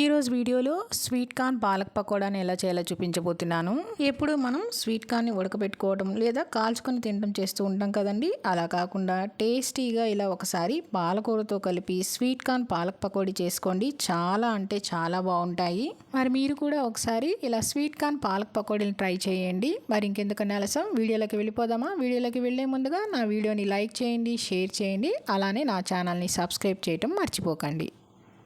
ఈరోజు వీడియోలో sweet corn palak పకోడాని ఎలా చేయాలో చూపించబోతున్నాను. ఎప్పుడు మనం స్వీట్ కార్న్ని ఉడకబెట్టుకోవడం లేదా కాల్చుకొని తినడం చేస్తూ ఉంటాం కదండి. అలా కాకుండా టేస్టీగా ఇలా ఒకసారి పాలకూరతో కలిపి స్వీట్ కార్న్ పాలక్ పకోడీ చేసుకోండి. చాలా అంటే చాలా బాగుంటాయి. మరి మీరు కూడా ఒకసారి ఇలా స్వీట్ కార్న్ పాలక్ పకోడీని ట్రై చేయండి. మరి ఇంకెందుకన్నా ఆలస్యం వీడియోలోకి వెళ్ళిపోదామా? వీడియోలోకి వెళ్ళే ముందుగా నా వీడియోని లైక్ చేయండి షేర్ చేయండి. అలానే నా ఛానల్ని సబ్స్క్రైబ్ చేయటం మర్చిపోకండి.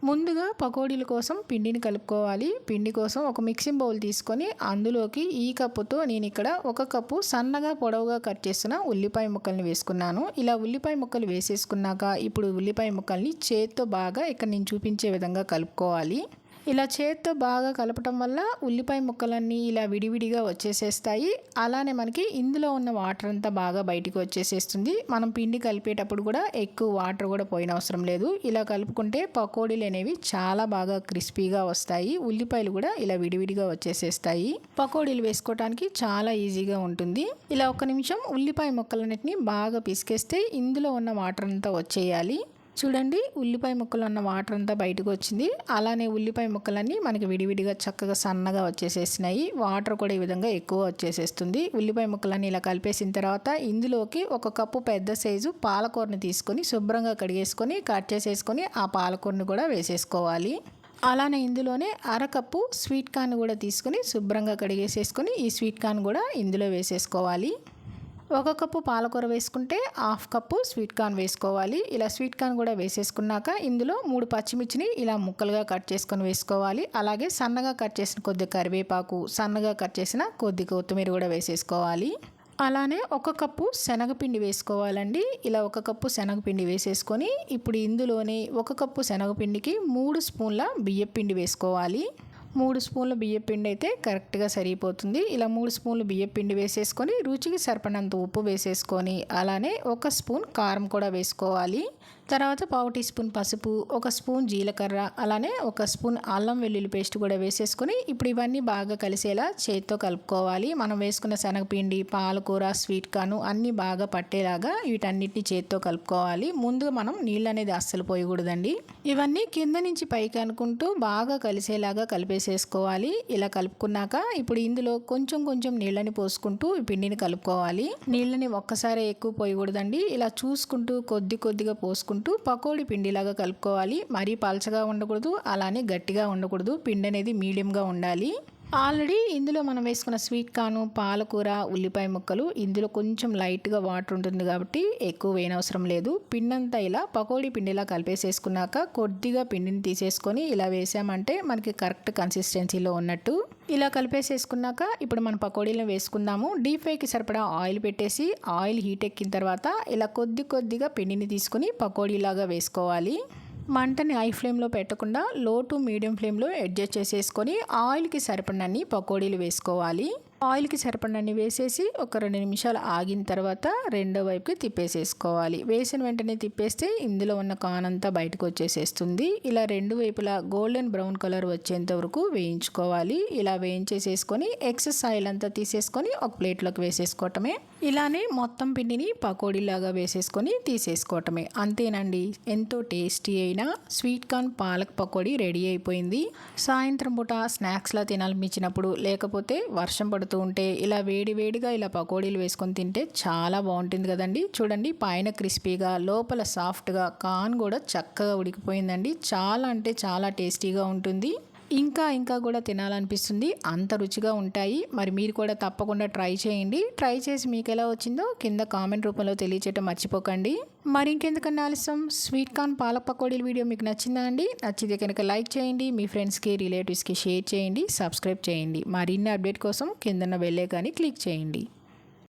ముందుగా పకోడీల కోసం పిండిని కలుపుకోవాలి. పిండి కోసం ఒక మిక్సింగ్ బౌల్ తీసుకొని అందులోకి ఈ కప్పుతో నేను ఇక్కడ ఒక కప్పు సన్నగా పొడవుగా కట్ చేసిన ఉల్లిపాయ ముక్కల్ని వేసుకున్నాను. ఇలా ఉల్లిపాయ ముక్కలు వేసేసుకున్నాక ఇప్పుడు ఉల్లిపాయ ముక్కల్ని చేత్తో బాగా ఇక్కడ నేను చూపించే విధంగా కలుపుకోవాలి. ఇలా చేతితో బాగా కలపటం వల్ల ఉల్లిపాయ ముక్కలన్నీ ఇలా విడివిడిగా వచ్చేసేస్తాయి. అలానే మనకి ఇందులో ఉన్న వాటర్ అంతా బాగా బయటికి వచ్చేసేస్తుంది. మనం పిండి కలిపేటప్పుడు కూడా ఎక్కువ వాటర్ కూడా పోయిన అవసరం లేదు. ఇలా కలుపుకుంటే పకోడీలు అనేవి చాలా బాగా క్రిస్పీగా వస్తాయి. ఉల్లిపాయలు కూడా ఇలా విడివిడిగా వచ్చేసేస్తాయి. పకోడీలు వేసుకోవడానికి చాలా ఈజీగా ఉంటుంది. ఇలా ఒక నిమిషం ఉల్లిపాయ ముక్కలన్నిటిని బాగా పిసికేస్తే ఇందులో ఉన్న వాటర్ అంతా వచ్చేయాలి. చూడండి ఉల్లిపాయ ముక్కలు ఉన్న వాటర్ అంతా బయటకు వచ్చింది అలానే ఉల్లిపాయ ముక్కలన్నీ మనకి విడివిడిగా చక్కగా సన్నగా వచ్చేసేసినాయి. వాటర్ కూడా ఈ విధంగా ఎక్కువ వచ్చేసేస్తుంది. ఉల్లిపాయ ముక్కలన్నీ ఇలా కలిపేసిన తర్వాత ఇందులోకి ఒక కప్పు పెద్ద సైజు పాలకూరని తీసుకొని శుభ్రంగా కడిగేసుకొని కట్ చేసేసుకొని ఆ పాలకూరని కూడా వేసేసుకోవాలి. అలానే ఇందులోనే అరకప్పు స్వీట్ కార్న్ కూడా తీసుకొని శుభ్రంగా కడిగేసేసుకొని ఈ స్వీట్ కార్న్ కూడా ఇందులో వేసేసుకోవాలి. ఒక కప్పు పాలకూర వేసుకుంటే హాఫ్ కప్పు స్వీట్ కార్న్ వేసుకోవాలి. ఇలా స్వీట్ కార్న్ కూడా వేసేసుకున్నాక ఇందులో మూడు పచ్చిమిర్చిని ఇలా ముక్కలుగా కట్ చేసుకొని వేసుకోవాలి. అలాగే సన్నగా కట్ చేసిన కొద్ది కరివేపాకు సన్నగా కట్ చేసిన కొద్ది కొత్తిమీర కూడా వేసేసుకోవాలి. అలానే ఒక కప్పు శనగపిండి వేసుకోవాలండి. ఇలా ఒక కప్పు శనగపిండి వేసేసుకొని ఇప్పుడు ఇందులోనే ఒక కప్పు శనగపిండికి మూడు స్పూన్ల బియ్యపిండి వేసుకోవాలి. మూడు స్పూన్లు బియ్యపిండి అయితే కరెక్ట్గా సరిపోతుంది. ఇలా మూడు స్పూన్లు బియ్యపిండి వేసేసుకొని రుచికి సరిపడినంత ఉప్పు వేసేసుకొని అలానే ఒక స్పూన్ కారం కూడా వేసుకోవాలి. తర్వాత పావు టీ స్పూన్ పసుపు ఒక స్పూన్ జీలకర్ర అలానే ఒక స్పూన్ అల్లం వెల్లుల్లి పేస్ట్ కూడా వేసేసుకొని ఇప్పుడు ఇవన్నీ బాగా కలిసేలా చేతితో కలుపుకోవాలి. మనం వేసుకున్న శనగపిండి పాలకూర స్వీట్ కాను అన్నీ బాగా పట్టేలాగా వీటన్నిటిని చేతితో కలుపుకోవాలి. ముందుగా మనం నీళ్ళు అనేది అస్సలు పోయకూడదండి. ఇవన్నీ కింద నుంచి పైకి అనుకుంటూ బాగా కలిసేలాగా కలిపేసేసుకోవాలి. ఇలా కలుపుకున్నాక ఇప్పుడు ఇందులో కొంచెం కొంచెం నీళ్ళని పోసుకుంటూ ఈ పిండిని కలుపుకోవాలి. నీళ్ళని ఒక్కసారి ఎక్కువ పోయకూడదండి. ఇలా చూసుకుంటూ కొద్ది కొద్దిగా పోసుకుంటూ పకోడీ పిండిలాగా కలుపుకోవాలి. మరీ పలచగా ఉండకూడదు అలానే గట్టిగా ఉండకూడదు. పిండి అనేది మీడియంగా ఉండాలి. ఆల్రెడీ ఇందులో మనం వేసుకున్న స్వీట్ కాను పాలకూర ఉల్లిపాయ ముక్కలు ఇందులో కొంచెం లైట్గా వాటర్ ఉంటుంది కాబట్టి ఎక్కువ వేయనవసరం లేదు. పిండంతా ఇలా పకోడీ పిండిలా కలిపేసేసుకున్నాక కొద్దిగా పిండిని తీసేసుకొని ఇలా వేసామంటే మనకి కరెక్ట్ కన్సిస్టెన్సీలో ఉన్నట్టు. ఇలా కలిపేసేసుకున్నాక ఇప్పుడు మన పకోడీలను వేసుకుందాము. డీప్ ఫ్రైకి సరిపడా ఆయిల్ పెట్టేసి ఆయిల్ హీట్ ఎక్కిన తర్వాత ఇలా కొద్ది కొద్దిగా పిండిని తీసుకొని పకోడీలాగా వేసుకోవాలి. మంటని హై ఫ్లేమ్లో పెట్టకుండా లో టు మీడియం ఫ్లేమ్లో అడ్జస్ట్ చేసేసుకొని ఆయిల్కి సరిపడినన్ని పకోడీలు వేసుకోవాలి. ఆయిల్కి సరిపడినన్ని వేసేసి ఒక రెండు నిమిషాలు ఆగిన తర్వాత రెండో వైపుకి తిప్పేసేసుకోవాలి. వేసిన వెంటనే తిప్పేస్తే ఇందులో ఉన్న కానంతా బయటకు వచ్చేసేస్తుంది. ఇలా రెండు వైపులా గోల్డెన్ బ్రౌన్ కలర్ వచ్చేంత వరకు వేయించుకోవాలి. ఇలా వేయించేసేసుకొని ఎక్సెస్ ఆయిల్ అంతా తీసేసుకొని ఒక ప్లేట్లోకి వేసేసుకోవటమే. ఇలానే మొత్తం పిండిని పకోడీలాగా వేసేసుకొని తీసేసుకోవటమే. అంతేనండి. ఎంతో టేస్టీ అయిన sweet corn palak pakodi ready అయిపోయింది. సాయంత్రం పూట స్నాక్స్లా తినాలనిపించినప్పుడు లేకపోతే వర్షం పడుతూ ఉంటే ఇలా వేడి వేడిగా ఇలా పకోడీలు వేసుకొని తింటే చాలా బాగుంటుంది కదండి. చూడండి పైన క్రిస్పీగా లోపల సాఫ్ట్గా కాన్ కూడా చక్కగా ఉడికిపోయిందండి. చాలా అంటే చాలా టేస్టీగా ఉంటుంది. ఇంకా ఇంకా కూడా తినాలనిపిస్తుంది. అంత రుచిగా ఉంటాయి. మరి మీరు కూడా తప్పకుండా ట్రై చేయండి. ట్రై చేసి మీకు ఎలా వచ్చిందో కింద కామెంట్ రూపంలో తెలియచేయటం మర్చిపోకండి. మరి ఇంకెందుకన్నా ఆలస్యం? స్వీట్ కార్న్ పాలక్ పకోడీల వీడియో మీకు నచ్చిందా అండి? నచ్చితే కనుక లైక్ చేయండి. మీ ఫ్రెండ్స్కి రిలేటివ్స్కి షేర్ చేయండి. సబ్స్క్రైబ్ చేయండి. మరిన్ని అప్డేట్ కోసం కిందన్న వెళ్ళే కానీ క్లిక్ చేయండి.